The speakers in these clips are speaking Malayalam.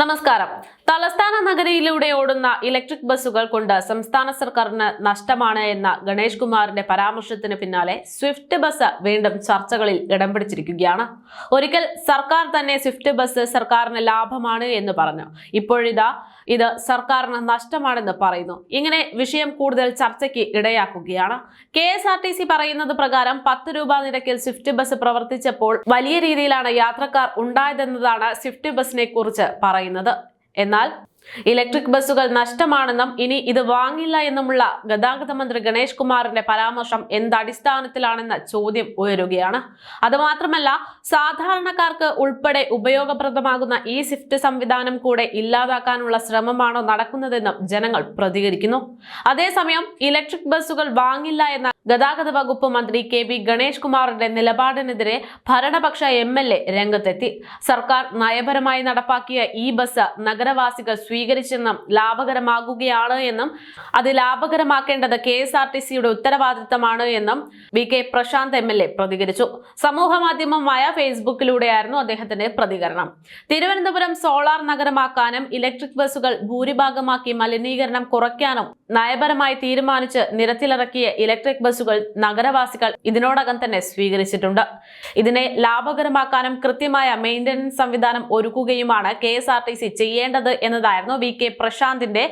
നമസ്കാരം. തലസ്ഥാന നഗരിയിലൂടെ ഓടുന്ന ഇലക്ട്രിക് ബസ്സുകൾ കൊണ്ട് സംസ്ഥാന സർക്കാരിന് നഷ്ടമാണ് എന്ന ഗണേഷ് കുമാറിന്റെ പരാമർശത്തിന് പിന്നാലെ സ്വിഫ്റ്റ് ബസ് വീണ്ടും ചർച്ചകളിൽ ഇടം പിടിച്ചിരിക്കുകയാണ്. ഒരിക്കൽ സർക്കാർ തന്നെ സ്വിഫ്റ്റ് ബസ് സർക്കാരിന് ലാഭമാണ് എന്ന് പറഞ്ഞു. ഇപ്പോഴിതാ ഇത് സർക്കാരിന് നഷ്ടമാണെന്ന് പറയുന്നു. ഇങ്ങനെ വിഷയം കൂടുതൽ ചർച്ചയ്ക്ക് ഇടയാക്കുകയാണ്. K S R T C പറയുന്നത് പ്രകാരം പത്ത് രൂപ നിരക്കിൽ സ്വിഫ്റ്റ് ബസ് പ്രവർത്തിച്ചപ്പോൾ വലിയ രീതിയിലാണ് യാത്രക്കാർ ഉണ്ടായതെന്നതാണ് സ്വിഫ്റ്റ് ബസിനെ കുറിച്ച് പറയുന്നത്. എന്നാൽ ഇലക്ട്രിക് ബസ്സുകൾ നഷ്ടമാണെന്നും ഇനി ഇത് വാങ്ങില്ല എന്നുമുള്ള ഗതാഗത മന്ത്രി ഗണേഷ് കുമാറിന്റെ പരാമർശം എന്തടിസ്ഥാനത്തിലാണെന്ന ചോദ്യം ഉയരുകയാണ്. അതുമാത്രമല്ല സാധാരണക്കാർക്ക് ഉൾപ്പെടെ ഉപയോഗപ്രദമാകുന്ന ഈ സ്വിഫ്റ്റ് സംവിധാനം കൂടെ ഇല്ലാതാക്കാനുള്ള ശ്രമമാണോ നടക്കുന്നതെന്നും ജനങ്ങൾ പ്രതികരിക്കുന്നു. അതേസമയം ഇലക്ട്രിക് ബസ്സുകൾ വാങ്ങില്ല എന്ന ഗതാഗത വകുപ്പ് മന്ത്രി കെ വി ഗണേഷ് കുമാറിന്റെ നിലപാടിനെതിരെ ഭരണപക്ഷ എം എൽ എ രംഗത്തെത്തി. സർക്കാർ നയപരമായി നടപ്പാക്കിയ ഈ ബസ് നഗരവാസികൾ സ്വീകരിച്ചെന്നും ലാഭകരമാകുകയാണ് എന്നും അത് ലാഭകരമാക്കേണ്ടത് കെ എസ് ആർ ടി സിയുടെ ഉത്തരവാദിത്തമാണ് എന്നും V K Prashanth M L A പ്രതികരിച്ചു. സമൂഹ മാധ്യമമായ ഫേസ്ബുക്കിലൂടെയായിരുന്നു അദ്ദേഹത്തിന്റെ പ്രതികരണം. തിരുവനന്തപുരം സോളാർ നഗരമാക്കാനും ഇലക്ട്രിക് ബസ്സുകൾ ഭൂരിഭാഗമാക്കി മലിനീകരണം കുറയ്ക്കാനും നയപരമായി തീരുമാനിച്ച് നിരത്തിലിറക്കിയ ഇലക്ട്രിക് ബസ്സുകൾ നഗരവാസികൾ ഇതിനോടകം തന്നെ സ്വീകരിച്ചിട്ടുണ്ട്. ഇതിനെ ലാഭകരമാക്കാനും കൃത്യമായ മെയിന്റനൻസ് സംവിധാനം ഒരുക്കുകയുമാണ് കെ ചെയ്യേണ്ടത് എന്നതായിരുന്നു വി കെ പ്രശാന്തിന്റെ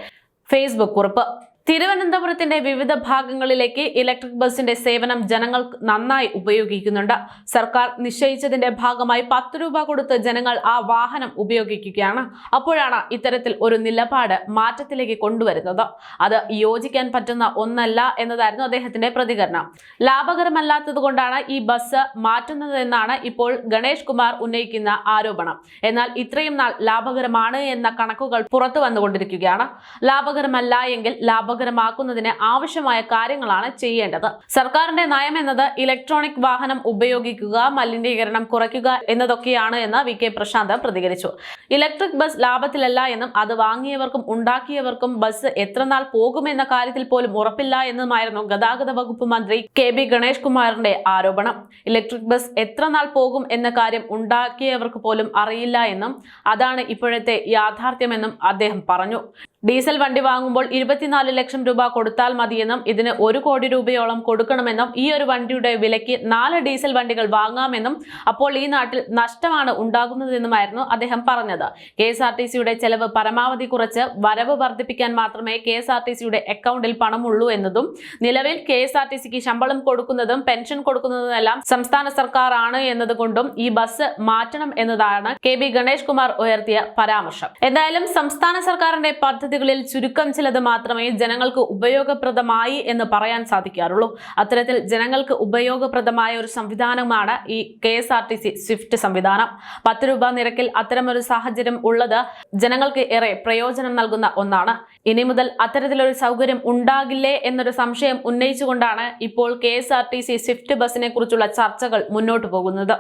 ഫേസ്ബുക്ക് കുറിപ്പ്. തിരുവനന്തപുരത്തിന്റെ വിവിധ ഭാഗങ്ങളിലേക്ക് ഇലക്ട്രിക് ബസിന്റെ സേവനം ജനങ്ങൾ നന്നായി ഉപയോഗിക്കുന്നുണ്ട്. സർക്കാർ നിശ്ചയിച്ചതിന്റെ ഭാഗമായി പത്ത് രൂപ കൊടുത്ത് ജനങ്ങൾ ആ വാഹനം ഉപയോഗിക്കുകയാണ്. അപ്പോഴാണ് ഇത്തരത്തിൽ ഒരു നിലപാട് മാറ്റത്തിലേക്ക് കൊണ്ടുവരുന്നത്. അത് യോജിക്കാൻ പറ്റുന്ന ഒന്നല്ല എന്നതായിരുന്നു അദ്ദേഹത്തിന്റെ പ്രതികരണം. ലാഭകരമല്ലാത്തതുകൊണ്ടാണ് ഈ ബസ് മാറ്റുന്നതെന്നാണ് ഇപ്പോൾ ഗണേഷ് കുമാർ ഉന്നയിക്കുന്ന ആരോപണം. എന്നാൽ ഇത്രയും നാൾ ലാഭകരമാണ് എന്ന കണക്കുകൾ പുറത്തു വന്നുകൊണ്ടിരിക്കുകയാണ്. ലാഭകരമല്ല എങ്കിൽ ലാഭകരമാക്കുന്നതിന് ആവശ്യമായ കാര്യങ്ങളാണ് ചെയ്യേണ്ടത്. സർക്കാരിന്റെ നയം എന്നത് ഇലക്ട്രോണിക് വാഹനം ഉപയോഗിക്കുക മലിനീകരണം കുറയ്ക്കുക എന്നതൊക്കെയാണ് എന്ന് വി കെ പ്രശാന്ത് പ്രതികരിച്ചു. ഇലക്ട്രിക് ബസ് ലാഭത്തിലല്ല എന്നും അത് വാങ്ങിയവർക്കും ഉണ്ടാക്കിയവർക്കും ബസ് എത്രനാൾ പോകുമെന്ന കാര്യത്തിൽ പോലും ഉറപ്പില്ല എന്നുമായിരുന്നു ഗതാഗത വകുപ്പ് മന്ത്രി കെ ബി ഗണേഷ് കുമാറിന്റെ ആരോപണം. ഇലക്ട്രിക് ബസ് എത്രനാൾ പോകും എന്ന കാര്യം ഉണ്ടാക്കിയവർക്ക് പോലും അറിയില്ല എന്നും അതാണ് ഇപ്പോഴത്തെ യാഥാർത്ഥ്യമെന്നും അദ്ദേഹം പറഞ്ഞു. ഡീസൽ വണ്ടി വാങ്ങുമ്പോൾ ഇരുപത്തിനാല് ലക്ഷം രൂപ കൊടുത്താൽ മതിയെന്നും ഇതിന് ഒരു കോടി രൂപയോളം കൊടുക്കണമെന്നും ഈ ഒരു വണ്ടിയുടെ വിലയ്ക്ക് നാല് ഡീസൽ വണ്ടികൾ വാങ്ങാമെന്നും അപ്പോൾ ഈ നാട്ടിൽ നഷ്ടമാണ് ഉണ്ടാകുന്നതെന്നുമായിരുന്നു അദ്ദേഹം പറഞ്ഞത്. കെ ചെലവ് പരമാവധി കുറച്ച് വരവ് വർദ്ധിപ്പിക്കാൻ മാത്രമേ കെ എസ് അക്കൗണ്ടിൽ പണമുള്ളൂ എന്നതും നിലവിൽ കെ എസ് ശമ്പളം കൊടുക്കുന്നതും പെൻഷൻ കൊടുക്കുന്നതുമെല്ലാം സംസ്ഥാന സർക്കാർ ആണ് എന്നതുകൊണ്ടും ഈ ബസ് മാറ്റണം എന്നതാണ് കെ ബി ഗണേഷ് കുമാർ ഉയർത്തിയ പരാമർശം. എന്തായാലും സംസ്ഥാന സർക്കാരിന്റെ പദ്ധതികളിൽ ചുരുക്കം ചിലത് മാത്രമേ ജനങ്ങൾക്ക് ഉപയോഗപ്രദമായി എന്ന് പറയാൻ സാധിക്കാറുള്ളൂ. അത്തരത്തിൽ ജനങ്ങൾക്ക് ഉപയോഗപ്രദമായ ഒരു സംവിധാനമാണ് ഈ K S R T C swift സംവിധാനം. പത്ത് രൂപ നിരക്കിൽ അത്തരമൊരു സാഹചര്യം ഉള്ളത് ജനങ്ങൾക്ക് ഏറെ പ്രയോജനം നൽകുന്ന ഒന്നാണ്. ഇനി മുതൽ അത്തരത്തിലൊരു സൗകര്യം ഉണ്ടാകില്ലേ എന്നൊരു സംശയം ഉന്നയിച്ചുകൊണ്ടാണ് ഇപ്പോൾ K S R T C swift ബസിനെ കുറിച്ചുള്ള ചർച്ചകൾ മുന്നോട്ട് പോകുന്നത്.